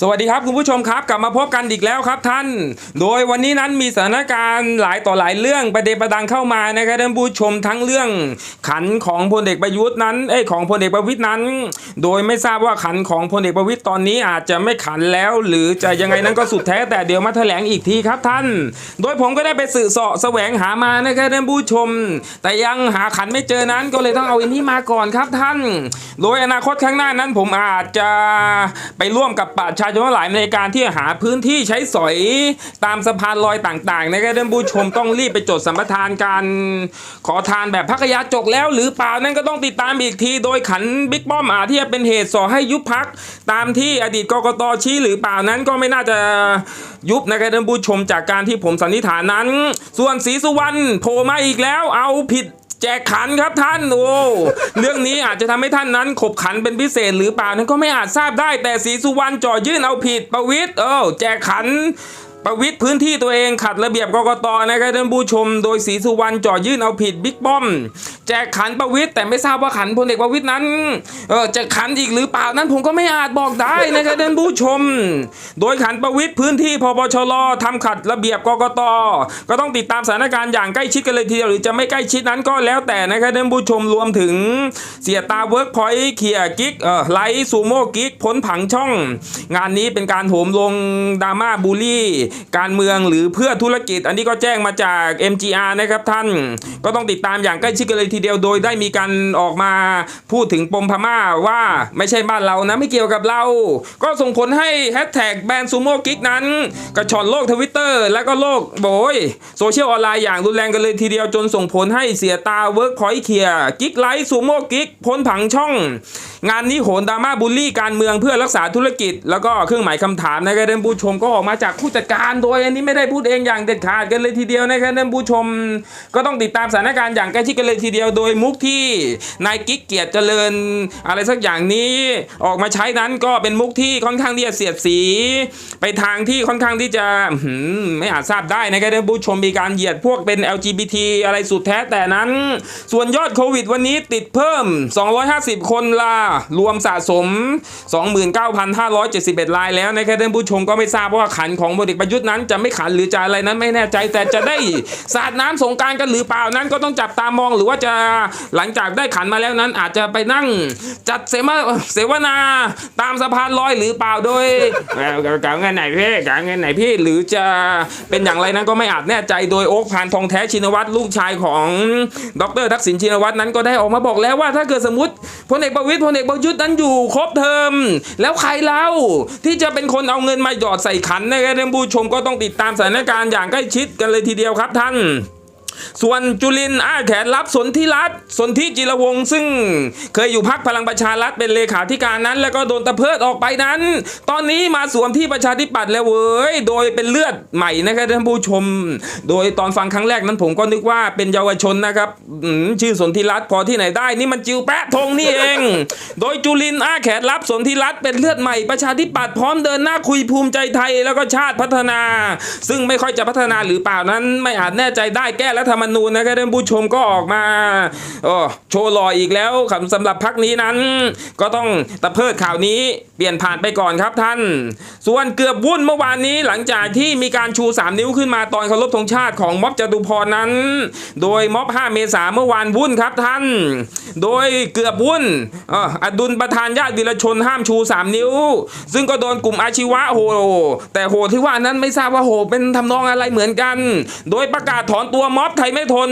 สวัสดีครับคุณผู้ชมครับกลับมาพบกันอีกแล้วครับท่าน โดยวันนี้นั้นมีสถานการณ์หลายต่อหลายเรื่องประเดประดังเข้ามานะครับท่านผู้ชมทั้งเรื่องขันของพลเอกประยุทธ์นั้นเอ้ของพลเอกประวิตยนั้น โดยไม่ทราบว่าขันของพลเอกประวิตยตอนนี้อาจจะไม่ขันแล้ว หรือจะยังไงนั้นก็สุดแท้แต่เดี๋ยวมาแถลงอีกทีครับท่าน โดยผมก็ได้ไปสื่อเสาะแสวงหามานะครับท่านผู้ชม แต่ยังหาขันไม่เจอนั้นก็เลยต้องเอาอันนี้มาก่อนครับท่าน โดยอนาคตข้างหน้านั้นผมอาจจะไปร่วมกับประชาชนทั้งหลายในการที่หาพื้นที่ใช้สอยตามสะพานลอยต่างๆนะครับท่านผู้ชมต้องรีบไปจดสัมปทานการขอทานแบบพักยาจกแล้ว หรือเปล่านั่นก็ต้องติดตามอีกที โดยขันบิ๊กป้อมอาจที่จะเป็นเหตุส่อให้ยุบพักตามที่อดีตกกตชี้หรือเปล่านั้นก็ไม่น่าจะยุบนะครับท่านผู้ชมจากการที่ผมสันนิษฐานนั้น ส่วนศรีสุวรรณโผล่มาอีกแล้วเอาผิด แจกขันครับท่านโอ้เรื่องนี้อาจจะทำให้ท่านนั้นขบขันเป็นพิเศษหรือเปล่านั้นก็ไม่อาจทราบได้แต่ศรีสุวรรณจ่อยื่นเอาผิดประวิตรเออแจกขัน ประวิตรพื้นที่ตัวเองขัดระเบียบกกตนะครับท่านผู้ชม โดยศรีสุวรรณจ่อยื่นเอาผิดบิ๊กป้อม แจกขันประวิตรแต่ไม่ทราบว่าขันพลเอกประวิตรนั้นเออจะขันอีกหรือเปล่านั้นผมก็ไม่อาจบอกได้นะครับท่านผู้ชม โดยขันประวิตรพื้นที่พบชรทำขัดระเบียบกกตก็ต้องติดตามสถานการณ์อย่างใกล้ชิดกันเลยทีเดียวหรือจะไม่ใกล้ชิดนั้นก็แล้วแต่นะครับท่านผู้ชมรวมถึงเสียตาเวิร์กพอยต์เขียกิ๊กเออไลท์ซูโม่กิ๊กพ้นผังช่อง งานนี้เป็นการโหมลงดราม่าบูลลี่การเมืองหรือเพื่อธุรกิจ อันนี้ก็แจ้งมาจาก MGR นะครับท่านก็ต้องติดตามอย่างใกล้ชิดกันเลยทีเดียวโดยได้มีการออกมาพูดถึงปมพม่าว่าไม่ใช่บ้านเรานะไม่เกี่ยวกับเรา ก็ส่งผลให้แฮชแท็กแบนซูโม่กิกนั้นกระชอนโลกทวิตเตอร์และก็โลกโบยโซเชียลออนไลน์อย่างรุนแรงกันเลยทีเดียวจนส่งผลให้เสียตาเวิร์กพอยต์เคียกิ๊กไลท์ซูโม่กิกพ้นผังช่อง งานนี้โหนดราม่าบูลลี่การเมืองเพื่อรักษาธุรกิจ แล้วก็เครื่องหมายคำถามนะครับท่านผู้ชมก็ออกมาจากผู้จัดการการโดยอันนี้ไม่ได้พูดเองอย่างเด็ดขาดกันเลยทีเดียวนะครับท่านผู้ชม ก็ต้องติดตามสถานการณ์อย่างใกล้ชิดกันเลยทีเดียว โดยมุกที่นายกิ๊กเกียรติเจริญอะไรสักอย่างนี้ออกมาใช้นั้นก็เป็นมุกที่ค่อนข้างที่จะเสียดสี ไปทางที่ค่อนข้างที่จะไม่อาจทราบได้นะครับท่านผู้ชมมีการเหยียดพวกเป็น LGBT อะไรสุดแท้แต่นั้น ส่วนยอดโควิดวันนี้ติดเพิ่ม 250 คนละรวมสะสม 29,571รายแล้วนะครับท่านผู้ชมก็ไม่ทราบว่าขันของพลเอกประยุทธ์นั้นจะไม่ขันหรือจะอะไรนั้นไม่แน่ใจแต่จะได้สาดน้ำสงการกันหรือเปล่านั้นก็ต้องจับตามองหรือว่าจะหลังจากได้ขันมาแล้วนั้น อาจจะไปนั่งจัดเสมาเสวนาตามสะพานลอยหรือเปล่าโดยกางเงินไหนพี่กางเงินไหนพี่หรือจะเป็นอย่างไรนั้นก็ไม่อาจแน่ใจโดยโอ๊คพานทองแท้ชินวัตรลูกชายของดรทักษิณชินวัตรนั้นก็ได้ออกมาบอกแล้วว่าถ้าเกิดสมมติพลเอกประวิตยพลเอกประยุทธ์นั้นอยู่ครบเทอมแล้วใครเล่าที่จะเป็นคนเอาเงินมาหยอดใส่ขันในะครับท่านผู้ชชมก็ต้องติดตามสถานการณ์อย่างใกล้ชิดกันเลยทีเดียวครับท่าน ส่วนจุลินอ้าแขนรับสนธิรัตน์สนธิจิรวงศ์ซึ่งเคยอยู่พักพลังประชารัฐเป็นเลขาธิการนั้น แล้วก็โดนตะเพิดออกไปนั้น ตอนนี้มาสวมที่ประชาธิปัตย์แล้วเว้ยโดยเป็นเลือดใหม่นะครับท่านผู้ชม โดยตอนฟังครั้งแรกนั้นผมก็นึกว่าเป็นเยาวชนนะครับชื่อสนธิรัตน์พอที่ไหนได้นี่มันจิวแปะทงนี่เอง โดยจุลินอ้าแขนรับสนธิรัตน์เป็นเลือดใหม่ประชาธิปัตย์พร้อมเดินหน้าคุยภูมิใจไทยแล้วก็ชาติพัฒนา ซึ่งไม่ค่อยจะพัฒนาหรือเปล่านั้นไม่อาจแน่ใจได้แก้รัฐธรรมนูญนะครับท่านผู้ชมก็ออกมาโอ้โชว์หล่ออีกแล้วครับสำหรับพักนี้นั้น ก็ต้องตะเพิดข่าวนี้เปลี่ยนผ่านไปก่อนครับท่าน ส่วนเกือบวุ่นเมื่อวานนี้หลังจากที่มีการชู 3 นิ้วขึ้นมาตอนเคารพธงชาติของม็อบจตุพรนั้น โดยม็อบ 5 เมษาเมื่อวานวุ่นครับท่าน โดยเกือบวุ่นอ่อดุลประธานญาติวีรชนห้ามชู 3 นิ้ว ซึ่งก็โดนกลุ่มอาชีวะโห แต่โหที่ว่านั้นไม่ทราบว่าโหเป็นทำนองอะไรเหมือนกัน โดยประกาศถอนตัวม็อบไทยไม่ทน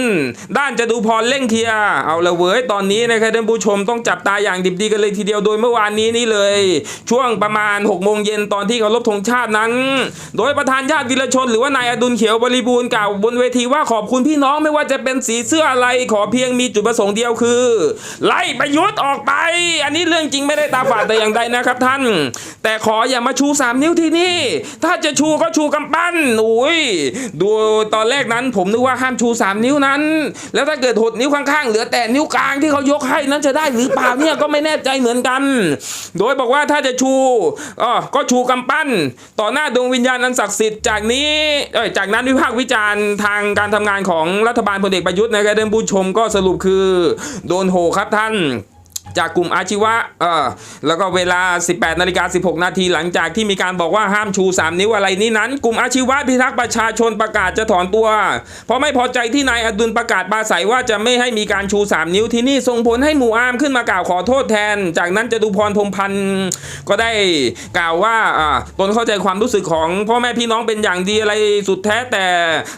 ด้านจตุพรเร่งเคลียร์เอาละเว้ยตอนนี้นะครับท่านผู้ชมต้องจับตาอย่างดิบดีกันเลยทีเดียวโดยเมื่อวานนี้นี่เลย ช่วงประมาณ6โมงเย็นตอนที่เคารพธงชาตินั้น โดยประธานญาติวีรชน หรือว่านายอดุลเขียวบริบูรณ์กล่าวบนเวทีว่าขอบคุณพี่น้องไม่ว่าจะเป็นสีเสื้ออะไรขอเพียงมีจุดประสงค์เดียวคือ ไล่ประยุทธ์ออกไป อันนี้เรื่องจริงไม่ได้ตาฝาดแต่อย่างใดนะครับท่าน แต่ขออย่ามาชู 3 นิ้วที่นี่ ถ้าจะชูก็ชูกำปั้นอุ้ยดูตอนแรกนั้นผมนึกว่าห้ามชู3 นิ้วนั้น แล้วถ้าเกิดหดนิ้วข้างๆ เหลือแต่นิ้วกลางที่เขายกให้นั้นจะได้หรือเปล่าเนี่ยก็ไม่แน่ใจเหมือนกัน โดยบอกว่าถ้าจะชูอ๋อก็ชูกำปั้น ต่อหน้าดวงวิญญาณอันศักดิ์สิทธิ์จากนี้เอ้ยจากนั้นวิพากษ์วิจารณ์ทางการทำงานของรัฐบาลพลเอกประยุทธ์นะครับท่านผู้ชมก็สรุปคือ โดนโหครับท่าน จากกลุ่มอาชีวะเออแล้วก็เวลา 18นาฬิกา16 นาทีหลังจากที่มีการบอกว่าห้ามชู 3 นิ้วอะไรนี้นั้น กลุ่มอาชีวะพิทักษ์ประชาชนประกาศจะถอนตัว เพราะไม่พอใจที่นายอดุลประกาศปราศัยว่าจะไม่ให้มีการชู 3 นิ้วที่นี่ส่งผลให้หมู่อามขึ้นมากล่าวขอโทษแทน จากนั้นจตุพรพรมพันธ์ก็ได้กล่าวว่าอ่าตนเข้าใจความรู้สึกของพ่อแม่พี่น้องเป็นอย่างดีอะไรสุดแท้แต่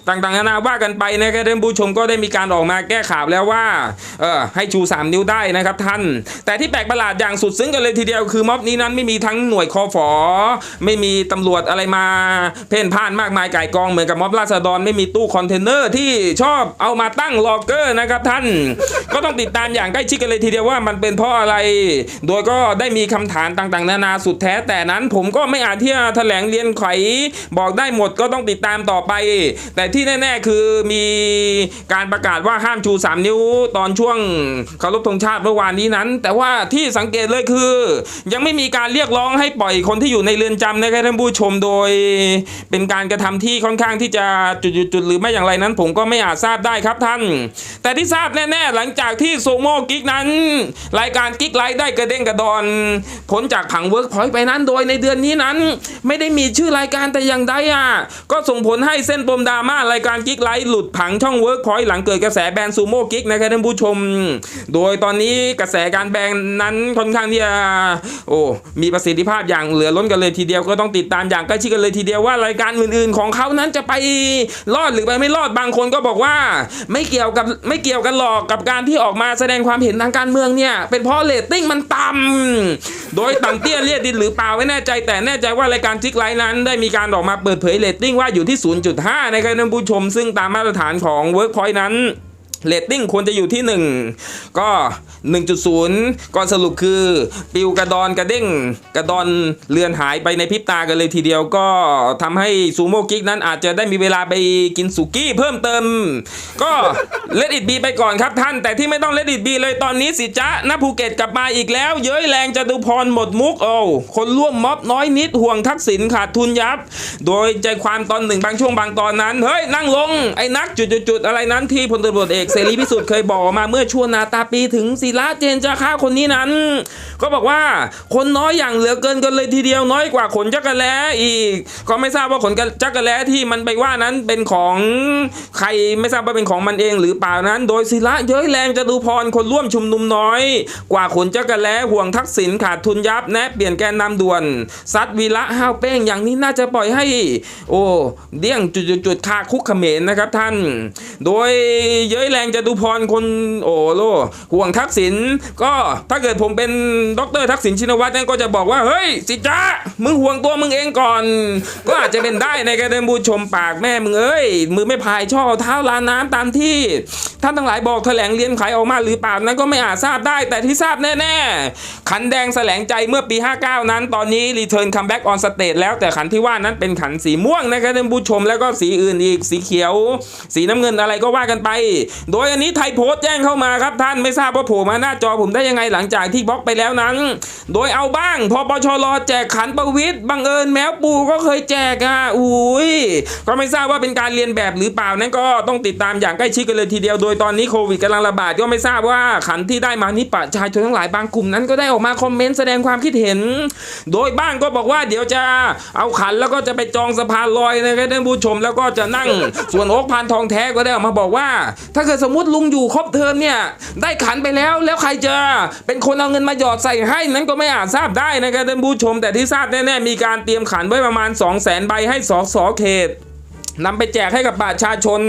ต่างๆนานาว่ากันไปนะครับท่านผู้ชมก็ได้มีการออกมาแก้ข่าวแล้วว่าเออให้ชู 3 นิ้วได้นะครับท่านแต่ที่แปลกประหลาดอย่างสุดซึ้งกันเลยทีเดียวคือม็อบนี้นั้นไม่มีทั้งหน่วยคอฝอไม่มีตำรวจอะไรมา เพ่นพ่านมากมายไก่ายกองเหมือนกับม็อบราษฎรไม่มีตู้คอนเทนเนอร์ที่ชอบเอามาตั้งล็อกเกอร์นะครับท่าน ก็ต้องติดตามอย่างใกล้ชิดกันเลยทีเดียวว่ามันเป็นเพราะอะไร โดยก็ได้มีคำถามต่างๆ นานาสุดแท้แต่นั้นผมก็ไม่อาจที่จะแถลงเรียนไขบอกได้หมดก็ต้องติดตามต่อไป แต่ที่แน่ ๆ คือมีการประกาศว่าห้ามชู 3 นิ้วตอนช่วงเคารพธงชาติเมื่อวานนี้นั้นแต่ว่าที่สังเกตเลยคือ ยังไม่มีการเรียกร้องให้ปล่อยคนที่อยู่ในเรือนจำนะครับท่านผู้ชมโดย เป็นการกระทำที่ค่อนข้างที่จะจุดๆหรือไม่อย่างไรนั้น ผมก็ไม่อาจทราบได้ครับท่าน แต่ที่ทราบแน่ ๆ หลังจากที่โซโมกิกนั้น รายการกิกไลท์ได้กระเด้งกระดอนพ้นจากผังเวิร์กพอยต์ไปนั้นโดยในเดือนนี้นั้น ไม่ได้มีชื่อรายการแต่อย่างใดอะก็ส่งผลให้เส้นปมดราม่ารายการกิกไลท์หลุดผังช่องเวิร์กพอยต์หลังเกิดกระแสแบนซูโม่กิกนะครับท่านผู้ชม โดยตอนนี้กระแสการแบนนั้นค่อนข้างที่จะโอ้มีประสิทธิภาพอย่างเหลือล้นกันเลยทีเดียวก็ต้องติดตามอย่างใกล้ชิดกันเลยทีเดียวว่ารายการอื่นๆ ของเขานั้นจะไปรอดหรือไปไม่รอดบางคนก็บอกว่า ไม่เกี่ยวกับไม่เกี่ยวกันหรอกกับการที่ออกมาแสดงความเห็นทางการเมืองเนี่ย เป็นเพราะเรตติ้งมันต่ำโดยต่ำเตี้ยเลียดินหรือเปล่าไม่แน่ใจ แต่แน่ใจว่ารายการจิกไลท์นั้น ได้มีการออกมาเปิดเผยเรตติ้งว่าอยู่ที่ 0.5 นะครับท่านผู้ชม ซึ่งตามมาตรฐานของ Workpoint นั้น เรตติ้งควรจะอยู่ที่ 1 ก็ 1.0ก็สรุปคือปิวกระดอนกระเด้งกระดอนเลือนหายไปในพริบตากันเลยทีเดียวก็ทำให้ซูโม่กิ๊กนั้นอาจจะได้มีเวลาไปกินสุกี้เพิ่มเติม ก็เลดอิดบีไปก่อนครับท่าน แต่ที่ไม่ต้องเลดอิดบีเลยตอนนี้สิจ๊ะณภูเก็ตกลับมาอีกแล้ว เย้ยแรงจตุพรหมดมุกโอ้คนร่วมม็อบน้อยนิดห่วงทักษิณขาดทุนยับ โดยใจความตอนหนึ่งบางช่วงบางตอนนั้นเฮ้ยนั่งลงไอ้นักจุดๆอะไรนั้นที่พลตำรวจเอกเสรีพิสุทธิ์เคยบอกมาเมื่อช่วงนาตาปีถึงศิระเจนจาค่าคนนี้นั้น ก็บอกว่าคนน้อยอย่างเหลือเกินกันเลยทีเดียวน้อยกว่าขนจักรแล้อีก ก็ไม่ทราบว่าขนจักรแล้ที่มันไปว่านั้นเป็นของใครไม่ทราบว่าเป็นของมันเองหรือเปล่านั้น โดยศิระเย้ยแรงจะดูพรคนร่วมชุมนุมน้อย กว่าขนจักรแล้ห่วงทักษิณขาดทุนยับแนะเปลี่ยนแกนนำด่วนซัดวีระห้าวเป้งอย่างนี้น่าจะปล่อยให้ โอ้เดี้ยงจุดๆๆคาคุกเขมรนะครับท่าน โดยเย้ยแแรงจะดูพรคนโอ้โลห่วงทักษิณก็ถ้าเกิดผมเป็นดรทักษิณชินวัตรนี่ยก็จะบอกว่าเฮ้ยสิจ้ามึงห่วงตัวมึงเองก่อน ก็อาจจะเป็นได้ในการเดินบูชมปากแม่มึงเอ้ยมือไม่พายช่อเท้าลานน้ำตามที่ท่านทั้งหลายบอกแถลงเรียนไขออกมาหรือเปล่านั้นก็ไม่อาจทราบได้แต่ที่ทราบแน่ๆขันแดงแสลงใจเมื่อปี 59 นั้น ตอนนี้รีเทิร์นคัมแบ็กออนสเตจแล้วแต่ขันที่ว่านั้นเป็นขันสีม่วงนะครับท่านผู้ชมแล้วก็สีอื่นอีกสีเขียว สีน้ำเงินอะไรก็ว่ากันไปโดยอันนี้ไทยโพสต์แจ้งเข้ามาครับท่านไม่ทราบว่าโผล่มาหน้าจอผมได้ยังไงหลังจากที่บล็อกไปแล้วนั้น โดยเอาบ้างพอปชรแจกขันประวิทย์บังเอิญแมวปูก็เคยแจกอะอุ้ยก็ไม่ทราบว่าเป็นการเรียนแบบหรือเปล่านั้นก็ต้องติดตามอย่างใกล้ชิดกันเลยทีเดียว โดยตอนนี้โควิดกำลังระบาดก็ไม่ทราบว่าขันที่ได้มานี้ประชาชนทั้งหลายบางกลุ่มนั้นก็ได้ออกมาคอมเมนต์แสดงความคิดเห็น โดยบ้างก็บอกว่าเดี๋ยวจะเอาขันแล้วก็จะไปจองสะพานลอยนะครับท่านผู้ชมแล้วก็จะนั่งส่วนโอ๊กพานทองแท้ก็ได้ออกมาบอกว่า ถ้าเกิดสมมติลุงอยู่ครบเทอมเนี่ย ได้ขันไปแล้วแล้วใครจะเป็นคนเอาเงินมาหยอดใส่ให้นั้นก็ไม่อาจทราบได้นะครับท่านผู้ชม แต่ที่ทราบแน่ๆมีการเตรียมขันไว้ประมาณ 2 0 0 0 0 0ใบให้สสเขตนำไปแจกให้กับประชาชน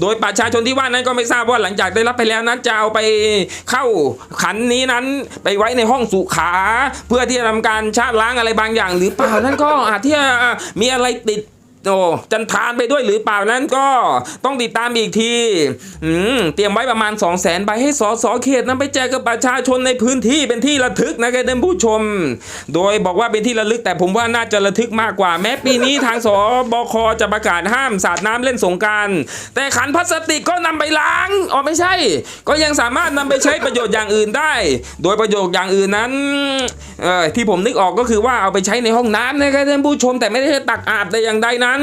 โดยประชาชนที่ว่านั้นก็ไม่ทราบว่าหลังจากได้รับไปแล้วนั้นจะเอาไปเข้าขันนี้นั้นไปไว้ในห้องสุขา เพื่อที่จะทำการชาล้างอะไรบางอย่าง หรือเปล่านั่นก็อาจที่จะมีอะไรติด โอ้จันทานไปด้วยหรือเปล่านั้นก็ต้องติดตามอีกทีอืมเตรียมไว้ประมาณ 2 0 0แสนใบให้สสเขตนำไปแจกกับประชาชนในพื้นที่เป็นที่ระทึกนะครับท่านผู้ชม โดยบอกว่าเป็นที่ระลึกแต่ผมว่าน่าจะระทึกมากกว่าแม้ปีนี้ทางสบคจะประกาศห้ามสาดน้ำเล่นสงการ แต่ขันพลาสติกก็นำไปล้างอ๋อไม่ใช่ ก็ยังสามารถนำไปใช้ประโยชน์อย่างอื่นได้ โดยประโยชน์อย่างอื่นนั้นเออที่ผมนึกออกก็คือว่าเอาไปใช้ในห้องน้ำนะครับท่านผู้ชมแต่ไม่ได้ตักอาบแต่อย่างใดนั้นัน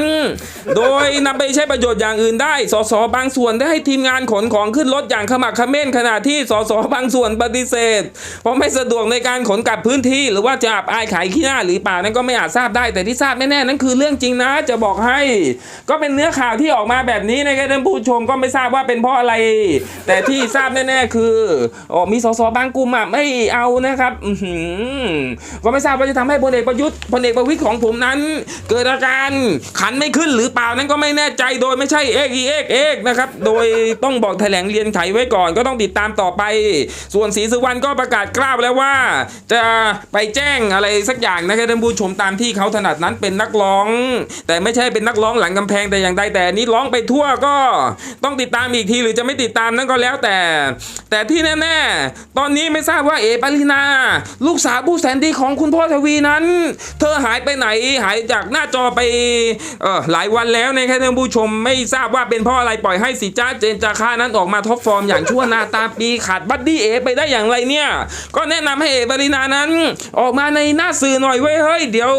โดยนำไปใช้ประโยชน์อย่างอื่นได้ สสบางส่วนได้ให้ทีมงานขนของขึ้นรถอย่างขมักเขม้นขณะที่สสบางส่วนปฏิเสธ เพราะไม่สะดวกในการขนกลับพื้นที่ หรือว่าจะอับอายขายขี้หน้าหรือป่านั้นก็ไม่อาจทราบได้แต่ที่ทราบแน่ๆนั้นคือเรื่องจริงนะ จะบอกให้ ก็เป็นเนื้อข่าวที่ออกมาแบบนี้นะครับท่านผู้ชมก็ไม่ทราบว่าเป็นเพราะอะไร แต่ที่ทราบแน่ๆคืออ๋อมีสสบางกลุ่มอะไม่เอานะครับก็ไม่ทราบว่าจะทำให้พลเอกประยุทธ์พลเอกประวิตยของผมนั้น เกิดอาการขันไม่ขึ้นหรือเปล่านั้นก็ไม่แน่ใจโดยไม่ใช่เอกอีเอกเอกนะครับโดยต้องบอกแถลงเรียนไขไว้ก่อนก็ต้องติดตามต่อไป ส่วนศรีสุวรรณก็ประกาศกล้าวแล้วว่า จะไปแจ้งอะไรสักอย่างนะครับท่านผู้ชมตามที่เขาถนัดนั้นเป็นนักร้อง แต่ไม่ใช่เป็นนักร้องหลังกำแพงแต่อย่างใดแต่นี้ร้องไปทั่วก็ต้องติดตามอีกทีหรือจะไม่ติดตามนั่นก็แล้วแต่ แต่ที่แน่ๆตอนนี้ไม่ทราบว่าเอปารินา ลูกสาวผู้แสนดีของคุณพ่อทวีนั้น เธอหายไปไหนหายจากหน้าจอไปเออหลายวันแล้วนะครับท่านผู้ชมไม่ทราบว่าเป็นเพราะอะไรปล่อยให้สีจ้าเจนจาค่านั้นออกมาท็อปฟอร์มอย่างชั่วหนาตาปีขาดบัดดี้เอไปได้อย่างไรเนี่ย ก็แนะนำให้เอปรินานั้น ออกมาในหน้าสื่อหน่อยเว้ยเฮ้ยเดี๋ยว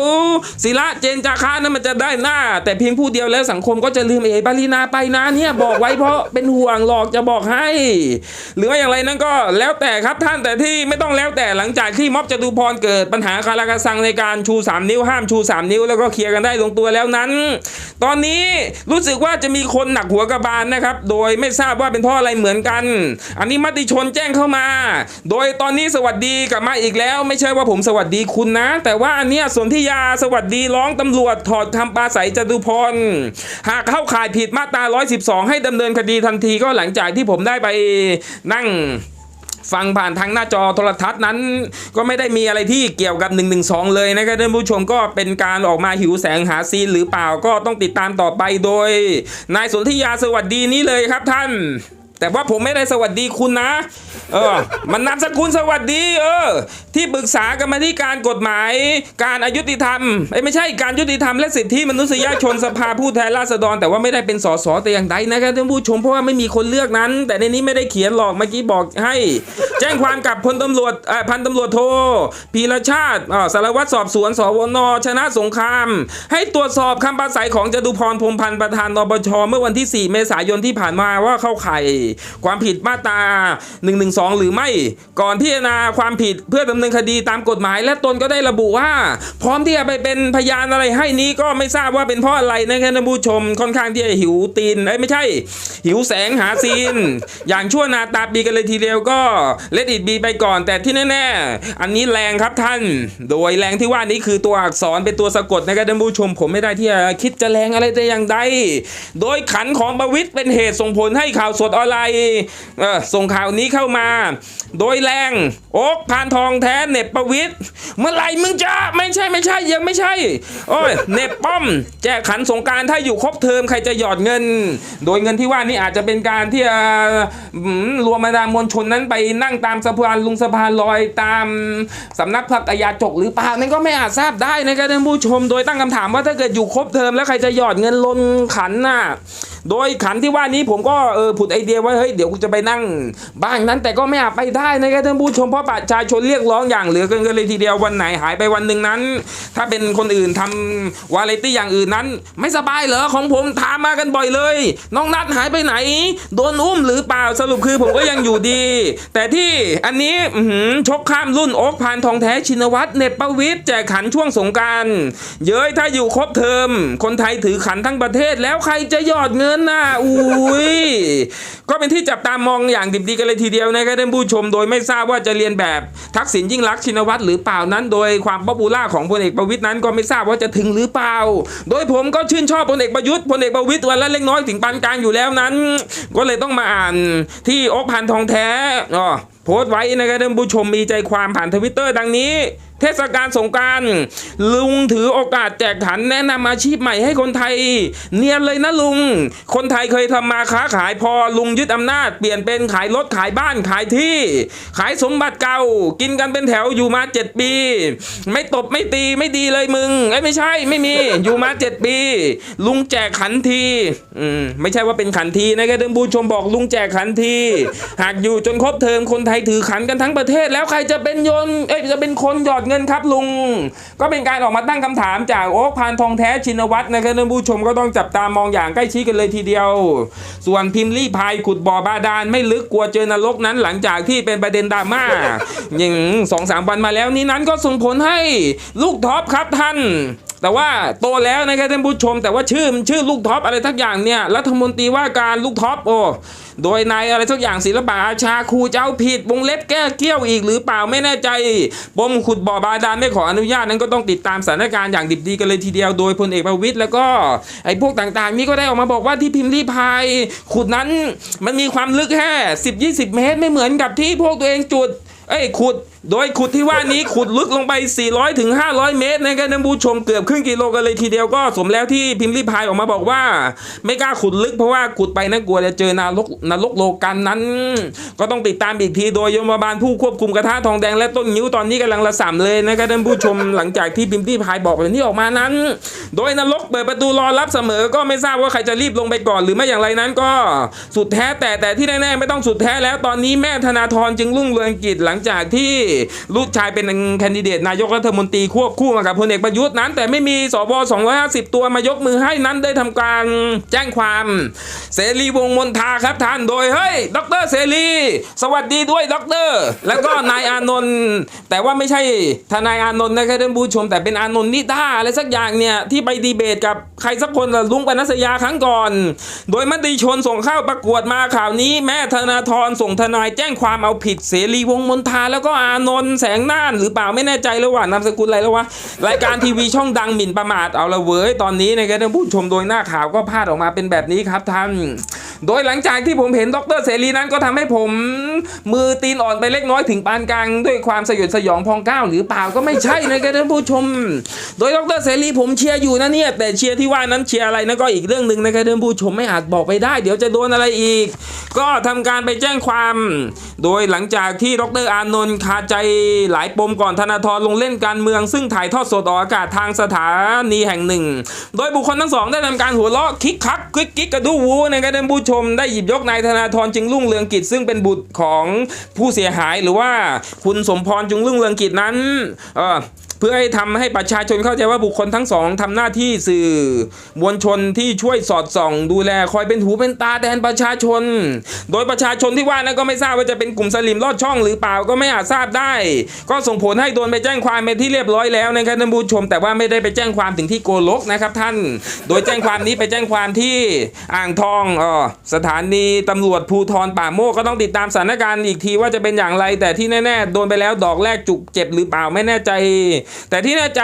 ศิระเจนจาค่านั้นมันจะได้หน้า แต่เพียงผู้เดียวแล้วสังคมก็จะลืมเอปรินาไปนะเนี่ยบอกไว้เพราะเป็นห่วงหรอกจะบอกให้ หรือว่าอย่างไรนั้นก็แล้วแต่ครับท่านแต่ที่ไม่ต้องแล้วแต่หลังจากที่ม็อบจตุพรเกิดปัญหาคาราคาซังในการชู 3 นิ้วห้ามชู 3 นิ้วแล้วก็เคลียร์กันได้ลงตัวแล้วนั้นตอนนี้รู้สึกว่าจะมีคนหนักหัวกระบาลนะครับ โดยไม่ทราบว่าเป็นเพราะอะไรเหมือนกัน อันนี้มติชนแจ้งเข้ามา โดยตอนนี้สวัสดีกลับมาอีกแล้ว ไม่ใช่ว่าผมสวัสดีคุณนะ แต่ว่าอันเนี้ยสนธิยาสวัสดีร้องตำรวจถอดคำปาศัยจตุพร หากเข้าข่ายผิดมาตรา 112 ให้ดำเนินคดีทันทีก็หลังจากที่ผมได้ไปนั่ง ฟังผ่านทางหน้าจอโทรทัศน์นั้น ก็ไม่ได้มีอะไรที่เกี่ยวกับ1นึเลยนะครับท่านผู้ชมก็เป็นการออกมาหิวแสงหาซีนหรือเปล่าก็ต้องติดตามต่อไปโดย นายสนธิยาสวัสดีนี้เลยครับท่าน แต่ว่าผมไม่ได้สวัสดีคุณนะ เออ มันนามสกุลสวัสดี เออ ที่ปรึกษากรรมาธิการกฎหมาย การอายุติธรรมเอ้ไม่ใช่การยุติธรรมและสิทธิมนุษยชนสภาผู้แทนราษฎร แต่ว่าไม่ได้เป็นสสแต่อย่างใดนะครับท่านผู้ชมเพราะว่าไม่มีคนเลือกนั้น แต่ในนี้ไม่ได้เขียนหรอกเมื่อกี้บอกให้ แจ้งความกับพลตำรวจเออพันตำรวจโทพีรชาติอ่าสารวัตรสอบสวนสวนชนะสงคราม ให้ตรวจสอบคำปราศัยของจตุพรพรมพันธ์ประธานนปชเมื่อวันที่ 4 เมษายนที่ผ่านมาว่าเข้าข่ายความผิดมาตรา112 หรือไม่ ก่อนพิจารณาความผิดเพื่อดำเนินคดีตามกฎหมาย และตนก็ได้ระบุว่า พร้อมที่จะไปเป็นพยานอะไรให้นี้ก็ไม่ทราบว่าเป็นเพราะอะไรนะครับท่านผู้ชมค่อนข้างที่จะหิวตีนเอ้ไม่ใช่ หิวแสงหาซีน อย่างชั่วนาตาปีกันเลยทีเดียวก็เลดอิดบีไปก่อน แต่ที่แน่ๆ อันนี้แรงครับท่าน โดยแรงที่ว่านี้คือตัวอักษรเป็นตัวสะกดนะครับท่านผู้ชม ผมไม่ได้ที่จะคิดจะแรงอะไรแต่อย่างใดโดยขันของประวิตรเป็นเหตุส่งผลให้ข่าวสดออนไลน์ส่งข่าวนี้เข้ามา โดยแรงโอ๊กพานทองแท้เน็บประวิตรเมื่อไหร่มึงจะไม่ใช่ไม่ใช่ยังไม่ใช่ โอ้ยเน็บป้อม แจกขันสงการถ้าอยู่ครบเทอมใครจะหยอดเงิน โดยเงินที่ว่านี้อาจจะเป็นการที่จะอืมรวมบรรดามวลชนนั้นไปนั่งตามสะพานลุงสะพานลอยตามสำนักพระกยาจกหรือเปล่านั่นก็ไม่อาจทราบได้นะครับท่านผู้ชม โดยตั้งคำถามว่าถ้าเกิดอยู่ครบเทอมแล้วใครจะหยอดเงินลนขันน่ะโดยขันที่ว่านี้ผมก็เออผุดไอเดียว่าเฮ้ยเดี๋ยวกูจะไปนั่งบ้างนั้นแต่ก็ไม่อาจไปได้นะครับท่านผู้ชมเพราะประชาชนเรียกร้องอย่างเหลือเกินกันเลยทีเดียววันไหนหายไปวันหนึ่งนั้น ถ้าเป็นคนอื่นทำวาไรตี้อย่างอื่นนั้น ไม่สบายเหรอของผมถามมากันบ่อยเลย น้องนัดหายไปไหน โดนอุ้มหรือเปล่าสรุปคือผมก็ยังอยู่ดี แต่ที่อันนี้อืชกข้ามรุ่นโอ๊กพานทองแท้ชินวัตรเน็ตประวิทย์แจกขันช่วงสงกราร เย้ยถ้าอยู่ครบเทอมคนไทยถือขันทั้งประเทศแล้วใครจะยอดเงินน่ะอุ้ยก็เป็นที่จับตามองอย่างดิบดีกันเลยทีเดียวนะครับท่านผู้ชม โดยไม่ทราบว่าจะเรียนแบบทักษิณยิ่งรักชินวัตรหรือเปล่านั้น โดยความป๊อปปูล่าของพลเอกประวิตยนั้นก็ไม่ทราบว่าจะถึงหรือเปล่า โดยผมก็ชื่นชอบพลเอกประยุทธ์พลเอกประวิตยวันละเล็กน้อยถึงปานกลางอยู่แล้วนั้น ก็เลยต้องมาอ่านที่อกพันทองแท้อ๋อโพสต์ไว้นะครับท่านผู้ชมมีใจความผ่านทวิตเตอร์ดังนี้ เทศกาลสงการลุงถือโอกาสแจกขันแนะนำอาชีพใหม่ให้คนไทย เนียนเลยนะลุง คนไทยเคยทำมาค้าขายพอลุงยึดอำนาจเปลี่ยนเป็นขายรถขายบ้านขายที่ ขายสมบัติเก่า กินกันเป็นแถวอยู่มาเจ็ดปี ไม่ตบไม่ตีไม่ดีเลยมึงไอ้ไม่ใช่ไม่มีอยู่มาเจ็ดปี ลุงแจกขันทีอืมไม่ใช่ว่าเป็นขันทีนะครับท่านผู้ชมบอกลุงแจกขันที หากอยู่จนครบเทอมคนไทยถือขันกันทั้งประเทศแล้วใครจะเป็นโยนเอ้ยจะเป็นคนหยอดเงินครับลุง ก็เป็นการออกมาตั้งคำถามจากโอ๊คพานทองแท้ชินวัตรนะครับท่านผู้ชมก็ต้องจับตามองอย่างใกล้ชิดกันเลยทีเดียว ส่วนพิมพ์ลี่พายขุดบ่อบาดาลไม่ลึกกลัวเจอนรกนั้นหลังจากที่เป็นประเด็นดราม่าอย่างสองสามวันมาแล้วนี้นั้นก็ส่งผลให้ลูกท็อปครับท่าน แต่ว่าโตแล้วนะครับท่านผู้ชม แต่ว่าชื่อมันชื่อลูกท็อปอะไรทักอย่างเนี่ยรัฐมนตรีว่าการลูกท็อปโอ้โดยนายอะไรสักอย่างศิลปะอาชาครูเจ้าผิด วงเล็บแก้เกี้ยวอีกหรือเปล่าไม่แน่ใจปมขุดบ่อบาดาลไม่ขออนุญาตนั้นก็ต้องติดตามสถานการณ์อย่างดิบดีกันเลยทีเดียวโดยพลเอกประวิตยแล้วก็ไอ้พวกต่างๆ นี่ก็ได้ออกมาบอกว่าที่พิมพ์รีพายขุดนั้นมันมีความลึกแค่10 20 เมตรไม่เหมือนกับที่พวกตัวเองจุด เอ้ยขุด โดยขุดที่ว่านี้ขุดลึกลงไป 400ถึง500 เมตรนะครับท่านผู้ชมเกือบครึ่งกิโลกันเลยทีเดียวก็สมแล้วที่พิมพ์รีพายออกมาบอกว่า ไม่กล้าขุดลึกเพราะว่าขุดไปนะกลัวจะเจอนรกนรกโลกันนั้น ก็ต้องติดตามอีกทีโดยยมบาลผู้ควบคุมกระทะทองแดงและต้นนิ้วตอนนี้กำลังระสำเลยนะครับท่านผู้ชมหลังจากที่พิมพ์รีพายบอกแบบนี้ออกมานั้น โดยนรกเปิดประตูรอรับเสมอ ก็ไม่ทราบว่าใครจะรีบลงไปก่อนหรือไม่อย่างไรนั้น ก็สุดแท้แต่แต่ที่แน่ๆไม่ต้องสุดแท้แล้วตอนนี้แม่ธนาธรจึงรุ่งเรืองกิจหลังจากที่ลูกชายเป็นแคนดิเดตนายกรัฐมนตรีควบคู่มากับพลเอกประยุทธ์นั้น แต่ไม่มีสว250 ตัวมายกมือให้นั้นได้ทำการแจ้งความเสรีวงมนทาครับท่านโดยเฮ้ยดรเสรี สวัสดีด้วยดร แล้วก็นายอานนท์แต่ว่าไม่ใช่ทนายอานนท์นะครับท่านผู้ชม แต่เป็นอานนท์นิด้าอะไรสักอย่างเนี่ยที่ไปดีเบตกับใครสักคนลุงปนัสยาครั้งก่อน โดยมติชนส่งเข้าประกวดมาข่าวนี้ แม่ธนาธรส่งทนายแจ้งความเอาผิดเสรีวงมนทาแล้วก็อานนท์แสงน่านหรือเปล่าไม่แน่ใจแล้วว่านามสกุลอะไรแล้ววะรายการทีวีช่องดังหมิ่นประมาทเอาละเว้ยตอนนี้นะครับท่านผู้ชมโดยหน้าข่าวก็พาดออกมาเป็นแบบนี้ครับท่าน โดยหลังจากที่ผมเห็นดรเสรีนั้นก็ทำให้ผมมือตีนอ่อนไปเล็กน้อยถึงปานกลางด้วยความสยดสยองพองก้าวหรือเปล่าก็ไม่ใช่นะครับท่านผู้ชม โดยดรเสรีผมเชียร์อยู่นะเนี่ยแต่เชียร์ที่ว่านั้นเชียร์อะไรนะก็อีกเรื่องหนึ่งนะครับท่านผู้ชมไม่อาจบอกไปได้ เดี๋ยวจะโดนอะไรอีก ก็ทำการไปแจ้งความ โดยหลังจากที่ดรอานนท์คาใจหลายปมก่อนธนาธรลงเล่นการเมืองซึ่งถ่ายทอดสดออกอากาศทางสถานีแห่งหนึ่ง โดยบุคคลทั้งสองได้ทำการหัวเราะคิกคักคิกกิ๊กกระดูวูนะครับท่านผู้ชมได้หยิบยกนายธนาธรจึงรุ่งเรืองกิจซึ่งเป็นบุตรของผู้เสียหายหรือว่าคุณสมพรจึงรุ่งเรืองกิจนั้น เพื่อให้ทำให้ประชาชนเข้าใจว่าบุคคลทั้งสองทำหน้าที่สื่อมวลชนที่ช่วยสอดส่อง ดูแลคอยเป็นหูเป็นตาแทนประชาชน โดยประชาชนที่ว่านั้นก็ไม่ทราบว่าจะเป็นกลุ่มสลิมลอดช่องหรือเปล่าก็ไม่อาจทราบได้ ก็ส่งผลให้โดนไปแจ้งความเป็นที่เรียบร้อยแล้วนะครับท่านผู้ชม แต่ว่าไม่ได้ไปแจ้งความถึงที่โกลกนะครับท่าน โดยแจ้งความนี้ไปแจ้งความที่อ่างทองออสถานีตำรวจภูธรป่าโมกก็ต้องติดตามสถานการณ์อีกทีว่าจะเป็นอย่างไรแต่ที่แน่ ๆ โดนไปแล้วดอกแรกจุกเจ็บหรือเปล่าไม่แน่ใจแต่ที่แน่ใจ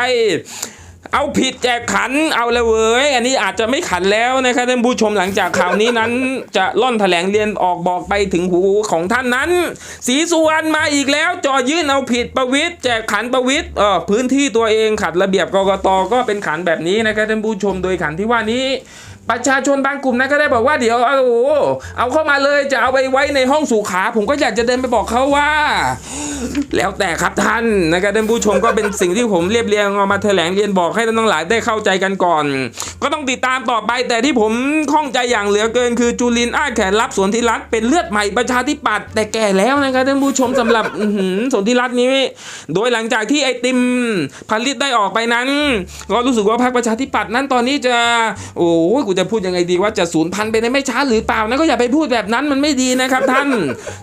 เอาผิดแจกขันเอาเลยเว้ยอันนี้อาจจะไม่ขันแล้วนะครับท่านผู้ชมหลังจากข่าวนี้นั้น จะล่อนแถลงเรียนออกบอกไปถึงหูของท่านนั้นสีสุวรรณมาอีกแล้วจอยื่นเอาผิดประวิทย์แจกขันประวิทย์เออพื้นที่ตัวเองขัดระเบียบกกตก็เป็นขันแบบนี้นะครับท่านผู้ชมโดยขันที่ว่านี้ ประชาชนบางกลุ่มนะก็ได้บอกว่าเดี๋ยวเอาเอาเข้ามาเลยจะเอาไปไว้ในห้องสุขา ผมก็อยากจะเดินไปบอกเขาว่า แล้วแต่ครับท่านนะครับท่านผู้ชมก็เป็นสิ่งที่ผมเรียบเรียงเอามาแถลงเรียนบอกให้ท่านทั้งหลายได้เข้าใจกันก่อน ก็ต้องติดตามต่อไปแต่ที่ผมข้องใจอย่างเหลือเกิน คือจุลินอ้าแขนรับสนธิรัตน์เป็นเลือดใหม่ประชาธิปัตย์แต่แก่แล้วนะครับท่านผู้ชมสำหรับอื้อหือสนธิรัตน์นี้ โดยหลังจากที่ไอติมพันลิตได้ออกไปนั้น ก็รู้สึกว่าพรรคประชาธิปัตย์นั้นตอนนี้จะโอ้กูจะพูดยังไงดีว่าจะสูญพันธุ์ไปในไม่ช้าหรือเปล่านะก็อย่าไปพูดแบบนั้นมันไม่ดีนะครับท่าน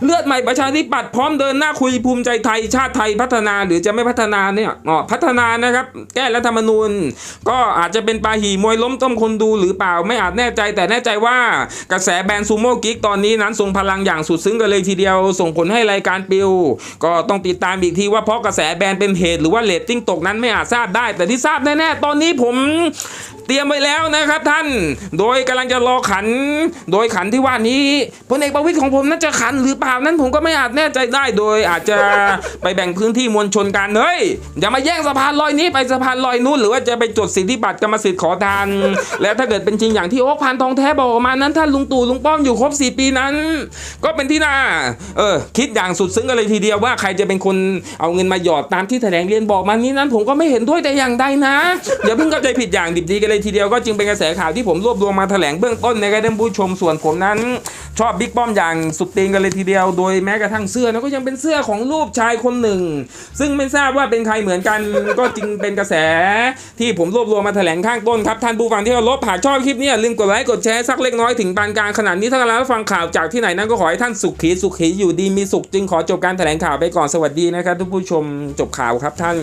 เลือดใหม่ประชาธิปัตย์พร้อมเดินหน้าคุยภูมิใจไทยชาติไทยพัฒนาหรือจะไม่พัฒนาเนี่ยอ๋อพัฒนานะครับแก้รัฐธรรมนูญ ก็อาจจะเป็นปาหีมวยล้มต้มคนดูหรือเปล่าไม่อาจแน่ใจ แต่แน่ใจว่ากระแสแบรนด์ซูโม่กิ๊กตอนนี้นั้นทรงพลังอย่างสุดซึ้งกันเลยทีเดียว ส่งผลให้รายการปิว ก็ต้องติดตามอีกทีว่าเพราะกระแสแบรนด์เป็นเหตุหรือว่าเรตติ้งตกนั้นไม่อาจทราบได้ แต่ที่ทราบแน่ๆตอนนี้ผมเตรียมไว้แล้วนะครับท่าน โดยกำลังจะรอขัน โดยขันที่ว่านี้พลเอกประวิตยของผมนั้นจะขันหรือเปล่านั้นผมก็ไม่อาจแน่ใจได้ โดยอาจจะไปแบ่งพื้นที่มวลชนกันเฮ้ยอย่ามาแย่งสะพานลอยนี้ไปสะพานลอยนู้นหรือว่าจะไปจดสิทธิบัตรกรรมสิทธิ์ขอทาน แล้วถ้าเกิดเป็นจริงอย่างที่โอ๊คพันทองแท้บอกมานั้นท่านลุงตู่ลุงป้อมอยู่ครบ 4 ปีนั้น ก็เป็นที่น่าเออคิดอย่างสุดซึ้งกันเลยทีเดียวว่าใครจะเป็นคนเอาเงินมาหยอดตามที่แถลงเรียนบอกมานี้นั้น ผมก็ไม่เห็นด้วยแต่อย่างใดนะอย่าเพิ่งเข้าใจผิดอย่างดิบดีกันเลยเลยทีเดียวก็จึงเป็นกระแสข่าวที่ผมรวบรวมมาแถลงเบื้องต้นในการท่านผู้ชมส่วนผมนั้น ชอบบิ๊กป้อมอย่างสุดตีนกันเลยทีเดียว โดยแม้กระทั่งเสื้อนะก็ยังเป็นเสื้อของรูปชายคนหนึ่ง ซึ่งไม่ทราบว่าเป็นใครเหมือนกัน ก็จึงเป็นกระแสที่ผมรวบรวมมาแถลงข้างต้นครับท่านผู้ฟังที่เคารพหากชอบคลิปนี้ลืมกดไลค์กดแชร์สักเล็กน้อยถึงปานกลางขนาดนี้ถ้ากำลังรับฟังข่าวจากที่ไหนนั้นก็ขอให้ท่านสุขีสุขีอยู่ดีมีสุขจึงขอจบการแถลงข่าวไปก่อนสวัสดีนะครับทุกผู้ชมจบข่าวครับท่าน